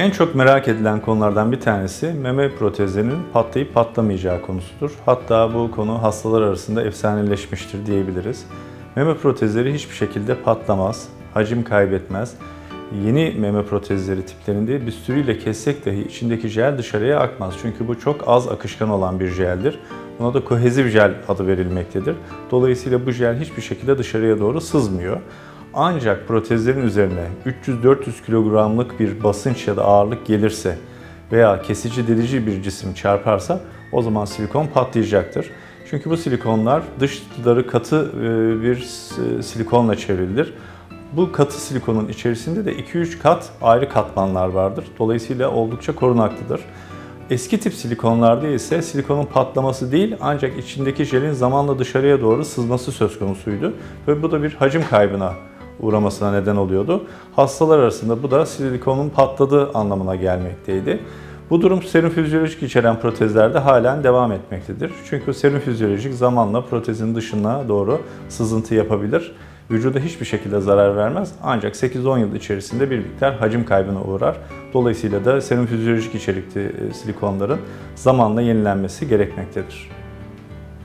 En çok merak edilen konulardan bir tanesi meme protezlerinin patlayıp patlamayacağı konusudur. Hatta bu konu hastalar arasında efsaneleşmiştir diyebiliriz. Meme protezleri hiçbir şekilde patlamaz, hacim kaybetmez. Yeni meme protezleri tiplerinde bistürüyle kessek dahi içindeki jel dışarıya akmaz. Çünkü bu çok az akışkan olan bir jeldir. Buna da kohezif jel adı verilmektedir. Dolayısıyla bu jel hiçbir şekilde dışarıya doğru sızmıyor. Ancak protezlerin üzerine 300-400 kilogramlık bir basınç ya da ağırlık gelirse veya kesici delici bir cisim çarparsa o zaman silikon patlayacaktır. Çünkü bu silikonlar dışları katı e, bir silikonla çevrilidir. Bu katı silikonun içerisinde de 2-3 kat ayrı katmanlar vardır. Dolayısıyla oldukça korunaklıdır. Eski tip silikonlarda ise silikonun patlaması değil ancak içindeki jelin zamanla dışarıya doğru sızması söz konusuydu. Ve bu da bir hacim kaybına uğramasına neden oluyordu. Hastalar arasında bu da silikonun patladığı anlamına gelmekteydi. Bu durum serum fizyolojik içeren protezlerde halen devam etmektedir. Çünkü serum fizyolojik zamanla protezin dışına doğru sızıntı yapabilir. Vücuda hiçbir şekilde zarar vermez ancak 8-10 yıl içerisinde bir miktar hacim kaybına uğrar. Dolayısıyla da serum fizyolojik içerikli e, silikonların zamanla yenilenmesi gerekmektedir.